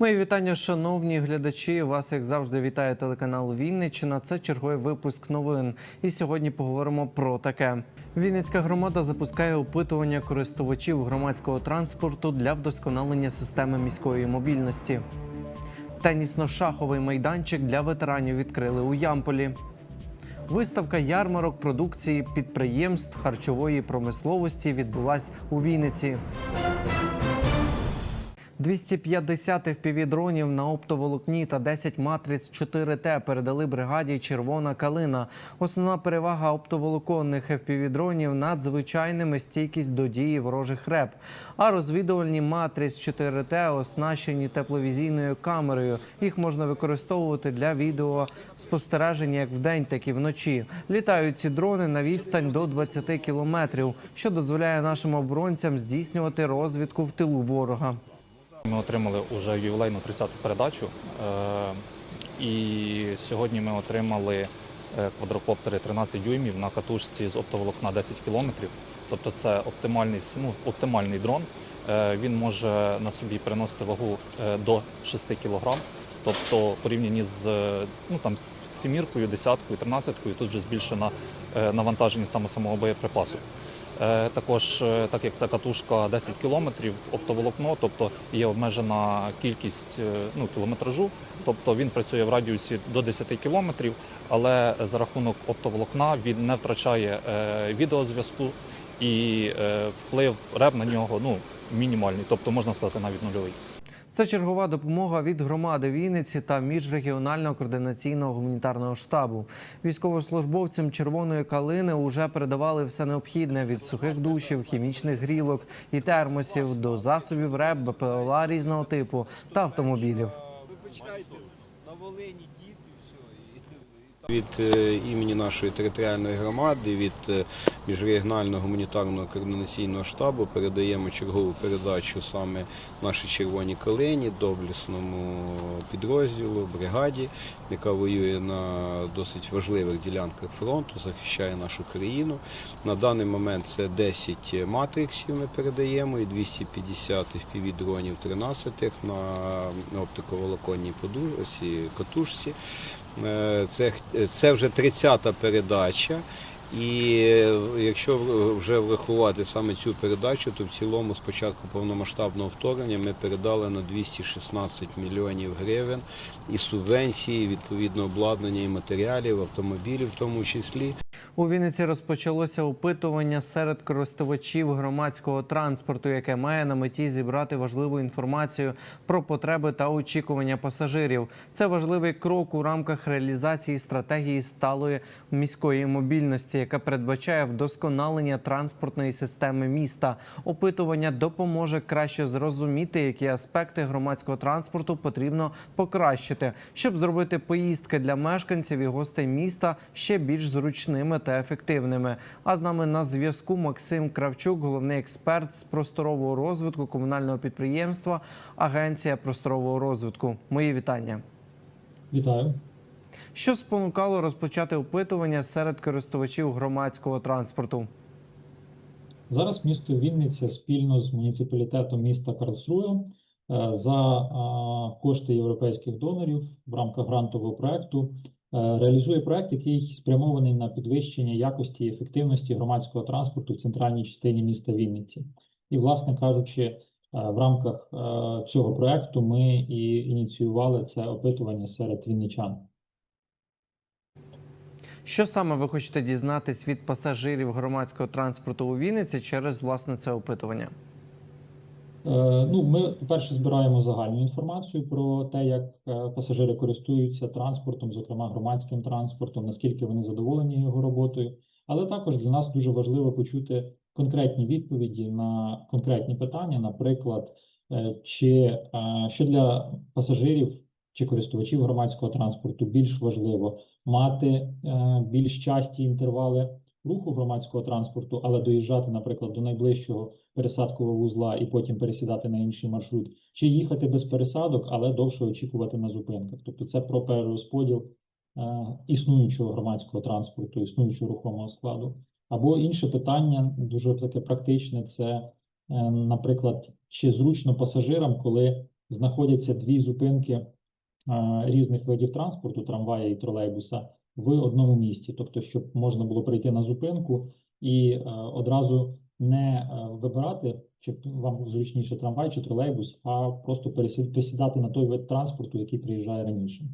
Мої вітання, шановні глядачі. Вас, як завжди, вітає телеканал Вінниччина. Це черговий випуск новин. І сьогодні поговоримо про таке. Вінницька громада запускає опитування користувачів громадського транспорту для вдосконалення системи міської мобільності. Тенісно-шаховий майданчик для ветеранів відкрили у Ямполі. Виставка ярмарок продукції підприємств харчової промисловості відбулась у Вінниці. 250 FPV-дронів на оптоволокні та 10 матриць 4Т передали бригаді Червона калина. Основна перевага оптоволоконних FPV-дронів – надзвичайними стійкість до дії ворожих реп. А розвідувальні матриць 4Т оснащені тепловізійною камерою. Їх можна використовувати для відеоспостереження як вдень, так і вночі. Літають ці дрони на відстань до 20 кілометрів, що дозволяє нашим оборонцям здійснювати розвідку в тилу ворога. Ми отримали вже ювілейну 30-ту передачу. е, І сьогодні ми отримали е, квадрокоптери 13 дюймів на катушці з оптоволокна 10 кілометрів. Тобто це оптимальний, ну, оптимальний дрон. Е, Він може на собі переносити вагу до 6 кг. Тобто порівняні з ну, там, сіміркою, десяткою, тринадцяткою, тут вже збільшено навантаження саме самого боєприпасу. Е, Також, е, так як ця катушка 10 кілометрів, оптоволокно, тобто є обмежена кількість е, ну, кілометражу, тобто він працює в радіусі до 10 кілометрів, але за рахунок оптоволокна він не втрачає відеозв'язку і вплив реб на нього ну, мінімальний, тобто можна сказати навіть нульовий. Це чергова допомога від громади Вінниці та міжрегіонального координаційного гуманітарного штабу. Військовослужбовцям червоної калини вже передавали все необхідне від сухих душів, хімічних грілок і термосів до засобів РЕБ, БПЛА різного типу та автомобілів. На Волині Від е, імені нашої територіальної громади, від е, міжрегіонального гуманітарного координаційного штабу передаємо чергову передачу саме нашій червоній калині, доблісному підрозділу, бригаді, яка воює на досить важливих ділянках фронту, захищає нашу країну. На даний момент це 10 матриксів ми передаємо і 250 FPV-дронів 13 на оптиковолоконній подушці, катушці. Е, Це, це вже 30-та передача. І е, якщо вже врахувати саме цю передачу, то в цілому з початку повномасштабного вторгнення ми передали на 216 мільйонів гривень і субвенції, відповідно обладнання і матеріалів, автомобілів в тому числі. У Вінниці розпочалося опитування серед користувачів громадського транспорту, яке має на меті зібрати важливу інформацію про потреби та очікування пасажирів. Це важливий крок у рамках реалізації стратегії сталої міської мобільності, яка передбачає вдосконалення транспортної системи міста. Опитування допоможе краще зрозуміти, які аспекти громадського транспорту потрібно покращити, щоб зробити поїздки для мешканців і гостей міста ще більш зручними та ефективними. А з нами на зв'язку Максим Кравчук, головний експерт з просторового розвитку комунального підприємства Агенція просторового розвитку. Мої вітання. Вітаю. Що спонукало розпочати опитування серед користувачів громадського транспорту? Зараз місто Вінниця спільно з муніципалітетом міста Карлсрує е, за кошти європейських донорів в рамках грантового проекту реалізує проект, який спрямований на підвищення якості і ефективності громадського транспорту в центральній частині міста Вінниці. І, власне кажучи, е, в рамках е, цього проекту ми і ініціювали це опитування серед вінничан. Що саме ви хочете дізнатись від пасажирів громадського транспорту у Вінниці через власне це опитування? Е, Ну, ми, по-перше, збираємо загальну інформацію про те, як е, пасажири користуються транспортом, зокрема громадським транспортом, наскільки вони задоволені його роботою. Але також для нас дуже важливо почути конкретні відповіді на конкретні питання, наприклад, е, чи що для пасажирів чи користувачів громадського транспорту більш важливо мати більш часті інтервали руху громадського транспорту, але доїжджати, наприклад, до найближчого пересадкового вузла і потім пересідати на інший маршрут, чи їхати без пересадок, але довше очікувати на зупинках. Тобто це про перерозподіл е, існуючого громадського транспорту, існуючого рухомого складу. Або інше питання, дуже таке практичне, це, е, наприклад, чи зручно пасажирам, коли знаходяться дві зупинки е, різних видів транспорту, трамвая і тролейбуса, в одному місті. Тобто, щоб можна було прийти на зупинку і одразу не е, вибирати, чи вам зручніше трамвай чи тролейбус, а просто пересі- пересідати на той вид транспорту, який приїжджає раніше.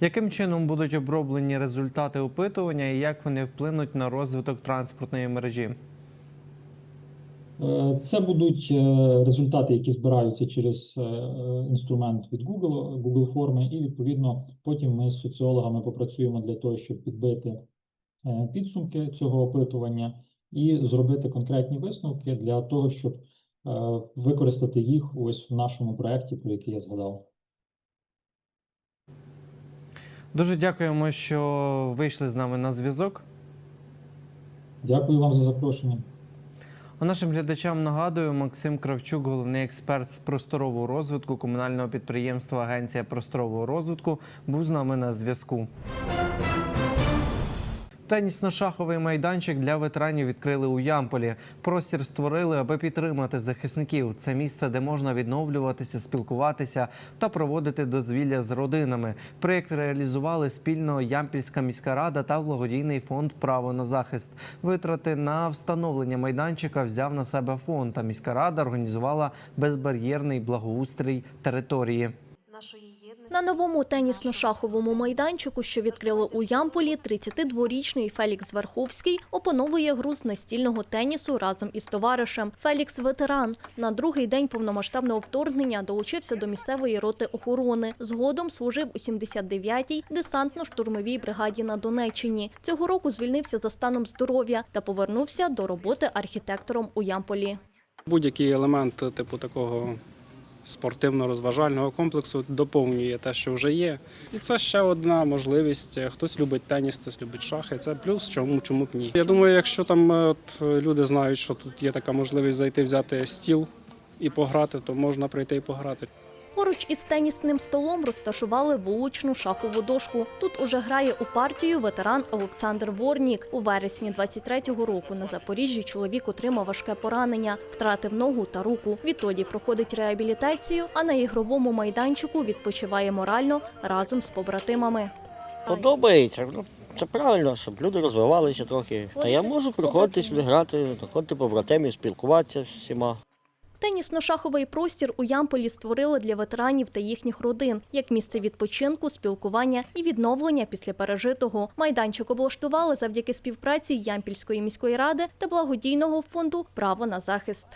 Яким чином будуть оброблені результати опитування і як вони вплинуть на розвиток транспортної мережі? Е, Це будуть е, результати, які збираються через інструмент від Google, Google форми, і відповідно потім ми з соціологами попрацюємо для того, щоб підбити підсумки цього опитування і зробити конкретні висновки для того, щоб е, використати їх ось в нашому проєкті, про який я згадав. Дуже дякуємо, що вийшли з нами на зв'язок. Дякую вам за запрошення. А нашим глядачам нагадую, Максим Кравчук, головний експерт з просторового розвитку комунального підприємства Агенція просторового розвитку, був з нами на зв'язку. Тенісно-шаховий майданчик для ветеранів відкрили у Ямполі. Простір створили, аби підтримати захисників. Це місце, де можна відновлюватися, спілкуватися та проводити дозвілля з родинами. Проєкт реалізували спільно Ямпільська міська рада та благодійний фонд Право на захист. Витрати на встановлення майданчика взяв на себе фонд. А міська рада організувала безбар'єрний благоустрій території. На новому тенісно-шаховому майданчику, що відкрили у Ямполі, 32-річний Фелікс Верховський опановує гру з настільного тенісу разом із товаришем. Фелікс ветеран. На другий день повномасштабного вторгнення долучився до місцевої роти охорони. Згодом служив у 79-й десантно-штурмовій бригаді на Донеччині. Цього року звільнився за станом здоров'я та повернувся до роботи архітектором у Ямполі. Будь-який елемент типу такого спортивно-розважального комплексу доповнює те, що вже є. І це ще одна можливість. Хтось любить теніс, хтось любить шахи. Це плюс, чому, чому б ні. Я думаю, якщо там е, от, люди знають, що тут є така можливість зайти, взяти стіл і пограти, то можна прийти і пограти. Поруч із тенісним столом розташували вуличну шахову дошку. Тут уже грає у партію ветеран Олександр Ворнік. У вересні 23-го року на Запоріжжі чоловік отримав важке поранення, втратив ногу та руку. Відтоді проходить реабілітацію, а на ігровому майданчику відпочиває морально разом з побратимами. Подобається. Ну, це правильно, щоб люди розвивалися трохи. Та я можу приходити сюди грати, знаходити побратимів, спілкуватися з всіма. Тенісно-шаховий простір у Ямполі створили для ветеранів та їхніх родин як місце відпочинку, спілкування і відновлення після пережитого. Майданчик облаштували завдяки співпраці Ямпільської міської ради та благодійного фонду Право на захист.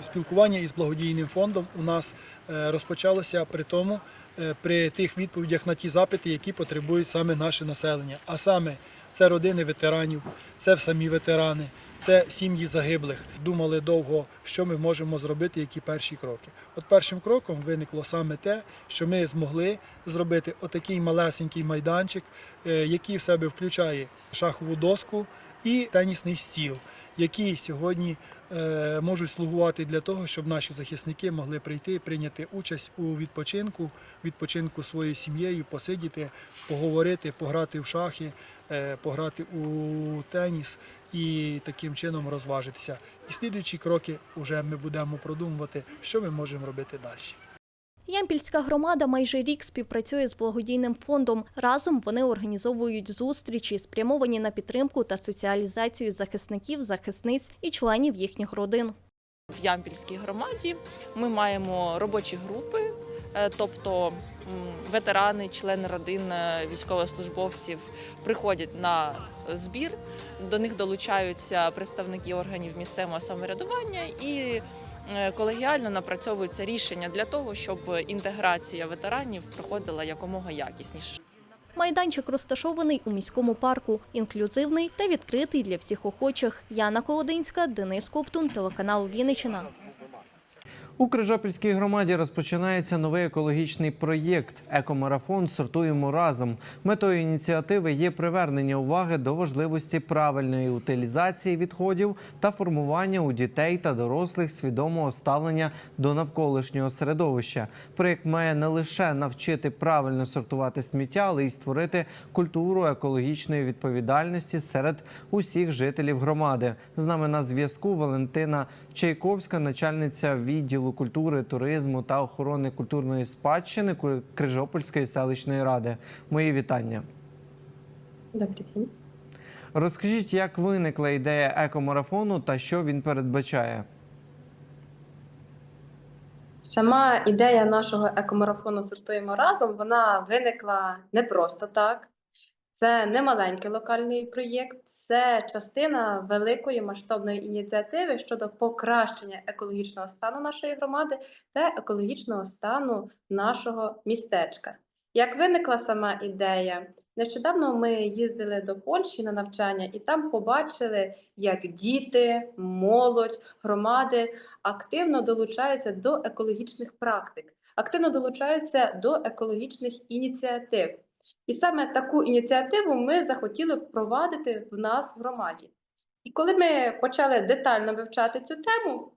Спілкування із благодійним фондом у нас е, розпочалося при тому, при тих відповідях на ті запити, які потребують саме наше населення. А саме це родини ветеранів, це самі ветерани, це сім'ї загиблих. Думали довго, що ми можемо зробити, які перші кроки. От першим кроком виникло саме те, що ми змогли зробити отакий малесенький майданчик, е, який в себе включає шахову доску і тенісний стіл, які сьогодні е, можуть слугувати для того, щоб наші захисники могли прийти прийняти участь у відпочинку, відпочинку своєю сім'єю, посидіти, поговорити, пограти в шахи, е, пограти у теніс і таким чином розважитися. І слідуючі кроки вже ми будемо продумувати, що ми можемо робити далі. Ямпільська громада майже рік співпрацює з благодійним фондом. Разом вони організовують зустрічі, спрямовані на підтримку та соціалізацію захисників, захисниць і членів їхніх родин. В Ямпільській громаді ми маємо робочі групи, е, тобто ветерани, члени родин е, військовослужбовців приходять на збір. До них долучаються представники органів місцевого самоврядування і колегіально напрацьовуються рішення для того, щоб інтеграція ветеранів проходила якомога якісніше. Майданчик розташований у міському парку, інклюзивний та відкритий для всіх охочих. Яна Колодинська, Денис Ковтун, телеканал Вінниччина. У Крижопільській громаді розпочинається новий екологічний проєкт Екомарафон сортуємо разом. Метою ініціативи є привернення уваги до важливості правильної утилізації відходів та формування у дітей та дорослих свідомого ставлення до навколишнього середовища. Проєкт має не лише навчити правильно сортувати сміття, але й створити культуру екологічної відповідальності серед усіх жителів громади. З нами на зв'язку Валентина Чайковська, начальниця відділу відділу культури, туризму та охорони культурної спадщини Крижопольської селищної ради. Мої вітання. Добрий день. Розкажіть, як виникла ідея екомарафону та що він передбачає? Сама ідея нашого екомарафону Сортуємо разом. Вона виникла не просто так. Це не маленький локальний проєкт, це частина великої масштабної ініціативи щодо покращення екологічного стану нашої громади та екологічного стану нашого містечка. Як виникла сама ідея? Нещодавно ми їздили до Польщі на навчання і там побачили, як діти, молодь, громади активно долучаються до екологічних практик, активно долучаються до екологічних ініціатив. І саме таку ініціативу ми захотіли впровадити в нас в громаді. І коли ми почали детально вивчати цю тему,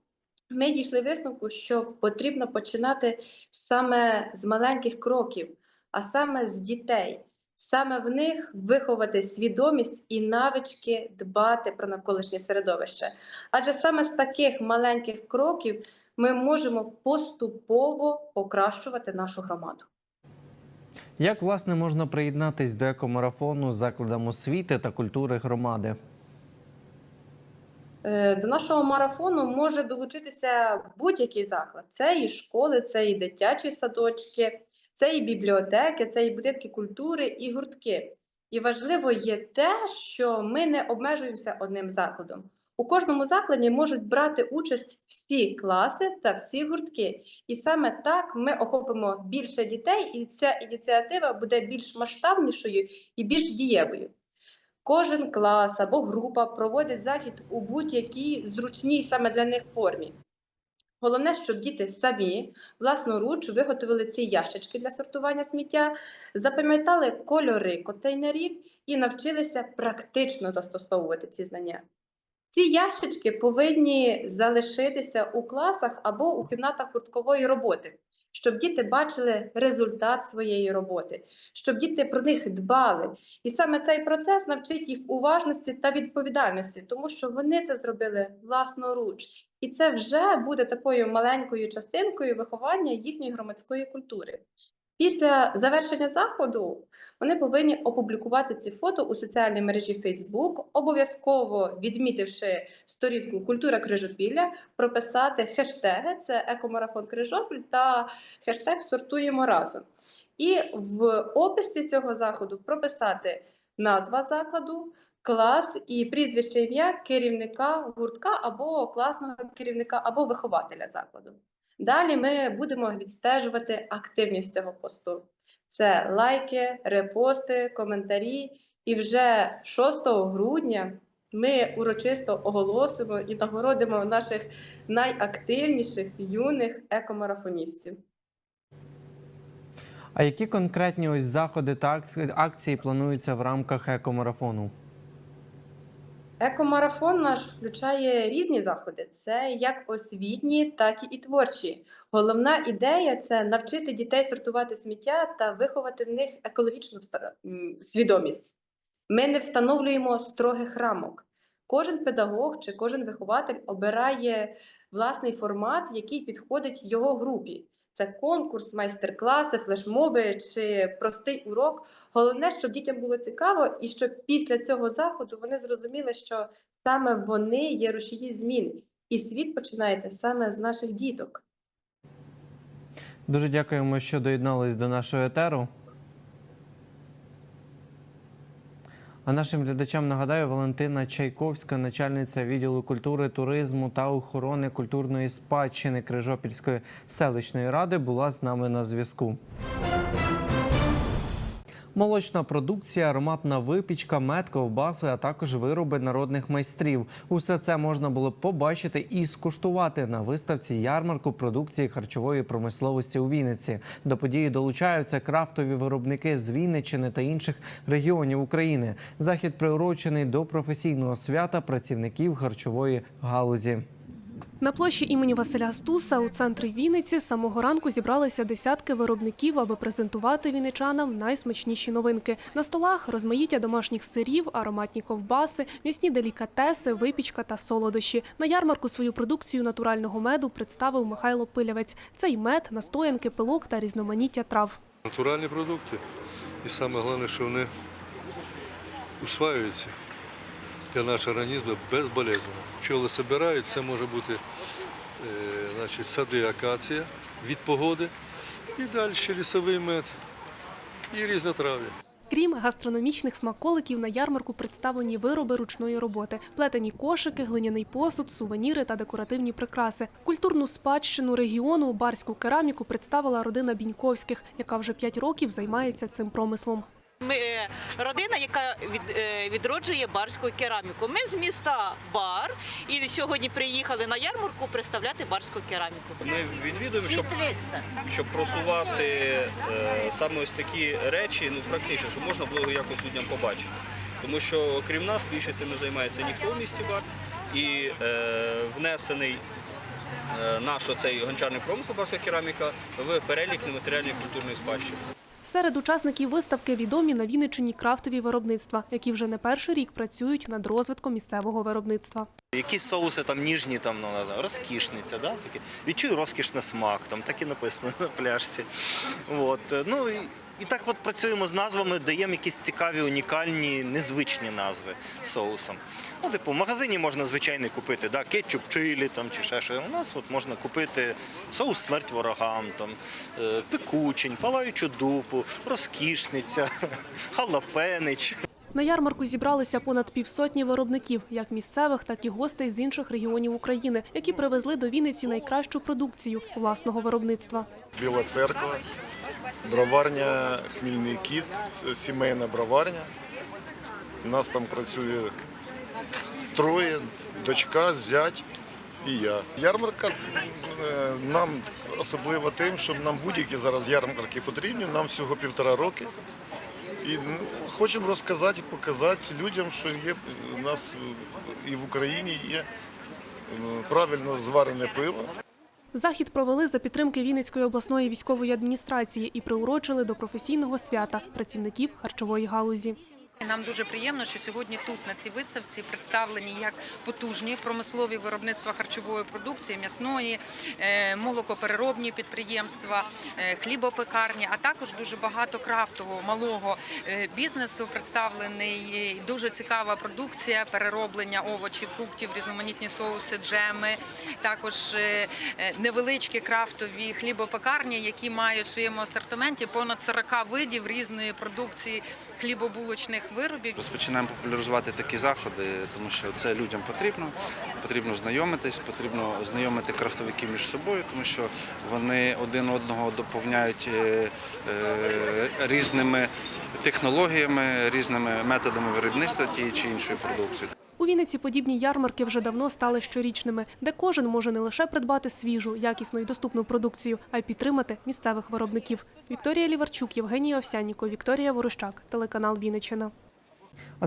ми дійшли висновку, що потрібно починати саме з маленьких кроків, а саме з дітей. Саме в них виховати свідомість і навички дбати про навколишнє середовище. Адже саме з таких маленьких кроків ми можемо поступово покращувати нашу громаду. Як власне можна приєднатись до екомарафону закладам освіти та культури громади? Е, До нашого марафону може долучитися будь-який заклад. Це і школи, це і дитячі садочки, це і бібліотеки, це і будинки культури, і гуртки. І важливо є те, що ми не обмежуємося одним закладом. У кожному закладі можуть брати участь всі класи та всі гуртки. І саме так ми охопимо більше дітей, і ця ініціатива буде більш масштабнішою і більш дієвою. Кожен клас або група проводить захід у будь-якій зручній саме для них формі. Головне, щоб діти самі власноруч виготовили ці ящички для сортування сміття, запам'ятали кольори контейнерів і навчилися практично застосовувати ці знання. Ці ящички повинні залишитися у класах або у кімнатах гурткової роботи, щоб діти бачили результат своєї роботи, щоб діти про них дбали. І саме цей процес навчить їх уважності та відповідальності, тому що вони це зробили власноруч. І це вже буде такою маленькою частинкою виховання їхньої громадської культури. Після завершення заходу вони повинні опублікувати ці фото у соціальній мережі Facebook, обов'язково відмітивши сторінку Культура Крижопілля, прописати хештеги це екомарафон Крижопіль та хештег Сортуємо разом. І в описі цього заходу прописати назва закладу, клас і прізвище ім'я керівника гуртка або класного керівника, або вихователя закладу. Далі ми будемо відстежувати активність цього посту. Це лайки, репости, коментарі. І вже 6 грудня ми урочисто оголосимо і нагородимо наших найактивніших юних екомарафоністів. А які конкретні ось заходи та акції- плануються в рамках екомарафону? Екомарафон наш включає різні заходи. Це як освітні, так і творчі. Головна ідея це навчити дітей сортувати сміття та виховати в них екологічну свідомість. Ми не встановлюємо строгих рамок. Кожен педагог чи кожен вихователь обирає власний формат, який підходить його групі. Це конкурс, майстер-класи, флешмоби чи простий урок. Головне, щоб дітям було цікаво, і щоб після цього заходу вони зрозуміли, що саме вони є рушії змін, і світ починається саме з наших діток. Дуже дякуємо, що доєднались до нашого етеру. А нашим глядачам нагадаю, Валентина Чайковська, начальниця відділу культури, туризму та охорони культурної спадщини Крижопільської селищної ради, була з нами на зв'язку. Молочна продукція, ароматна випічка, мед, ковбаси, а також вироби народних майстрів. Усе це можна було побачити і скуштувати на виставці ярмарку продукції харчової промисловості у Вінниці. До події долучаються крафтові виробники з Вінниччини та інших регіонів України. Захід приурочений до професійного свята працівників харчової галузі. На площі імені Василя Стуса у центрі Вінниці самого ранку зібралися десятки виробників, аби презентувати вінничанам найсмачніші новинки. На столах розмаїття домашніх сирів, ароматні ковбаси, м'ясні делікатеси, випічка та солодощі. На ярмарку свою продукцію натурального меду представив Михайло Пилявець. Цей мед, настоянки, пилок та різноманіття трав. Натуральні продукти. І саме головне, що вони усваюються для нашого організму безболезненно. Пчоли збирають, це може бути е, значить, сади акація від погоди, і далі лісовий мед, і різнотрав'я. Крім гастрономічних смаколиків, на ярмарку представлені вироби ручної роботи: плетені кошики, глиняний посуд, сувеніри та декоративні прикраси. Культурну спадщину регіону барську кераміку представила родина Біньковських, яка вже п'ять років займається цим промислом. Ми е, родина, яка від, е, відроджує барську кераміку. Ми з міста Бар і сьогодні приїхали на ярмарку представляти барську кераміку. Ми відвідуємо, щоб, щоб просувати е, саме ось такі речі, ну практично, щоб можна було його якось людям побачити. Тому що окрім нас більше цим не займається ніхто в місті бар. І е, внесений е, наш оцей гончарний промисел барська кераміка в перелік нематеріальної культурної спадщини. Серед учасників виставки відомі на Вінниччині крафтові виробництва, які вже не перший рік працюють над розвитком місцевого виробництва. Якісь соуси там ніжні, там ну розкішниця, да? такі. відчую розкішний смак, там так і написано на пляшці. От. Ну і, так от працюємо з назвами, даємо якісь цікаві, унікальні, незвичні назви соусам. Ну, типу, в магазині можна звичайний купити, да? кетчуп, чилі там, чи ще що. У нас от можна купити соус смерть ворогам, там, е, пекучень, палаючу дупу, розкішниця, халапенич. На ярмарку зібралися понад півсотні виробників, як місцевих, так і гостей з інших регіонів України, які привезли до Вінниці найкращу продукцію власного виробництва. Біла церква, броварня Хмільний кіт, сімейна броварня. У нас там працює троє, дочка, зять і я. Ярмарка е, нам особлива тим, що нам будь-які зараз ярмарки потрібні, нам всього півтора роки. І ну, хочемо розказати і показати людям, що є у нас і в Україні є е, правильно зварене пиво. Захід провели за підтримки Вінницької обласної військової адміністрації і приурочили до професійного свята працівників харчової галузі. Нам дуже приємно, що сьогодні тут на цій виставці представлені як потужні промислові виробництва харчової продукції, м'ясної, е, молокопереробні підприємства, е, хлібопекарні, а також дуже багато крафтового малого е, бізнесу. Представлений дуже цікава продукція, перероблення овочів, фруктів, різноманітні соуси, джеми, також невеличкі крафтові хлібопекарні, які мають в своєму асортименті понад 40 видів різної продукції хлібобулочних виробів. Розпочинаємо популяризувати такі заходи, тому що це людям потрібно. Потрібно знайомитись, потрібно знайомити крафтовиків між собою, тому що вони один одного доповняють е, е, різними технологіями, різними методами виробництва тієї чи іншої продукції. Вінниці подібні ярмарки вже давно стали щорічними, де кожен може не лише придбати свіжу, якісну і доступну продукцію, а й підтримати місцевих виробників. Вікторія Ліварчук, Євгенія Овсянніко, Вікторія Ворощак, телеканал Вінниччина.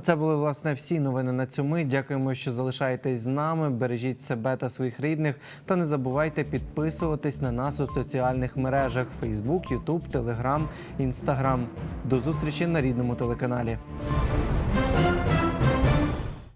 Це були власне всі новини на мить. Дякуємо, що залишаєтесь з нами. Бережіть себе та своїх рідних. Та не забувайте підписуватись на нас у соціальних мережах: Facebook, YouTube, Telegram, Instagram. До зустрічі на рідному телеканалі.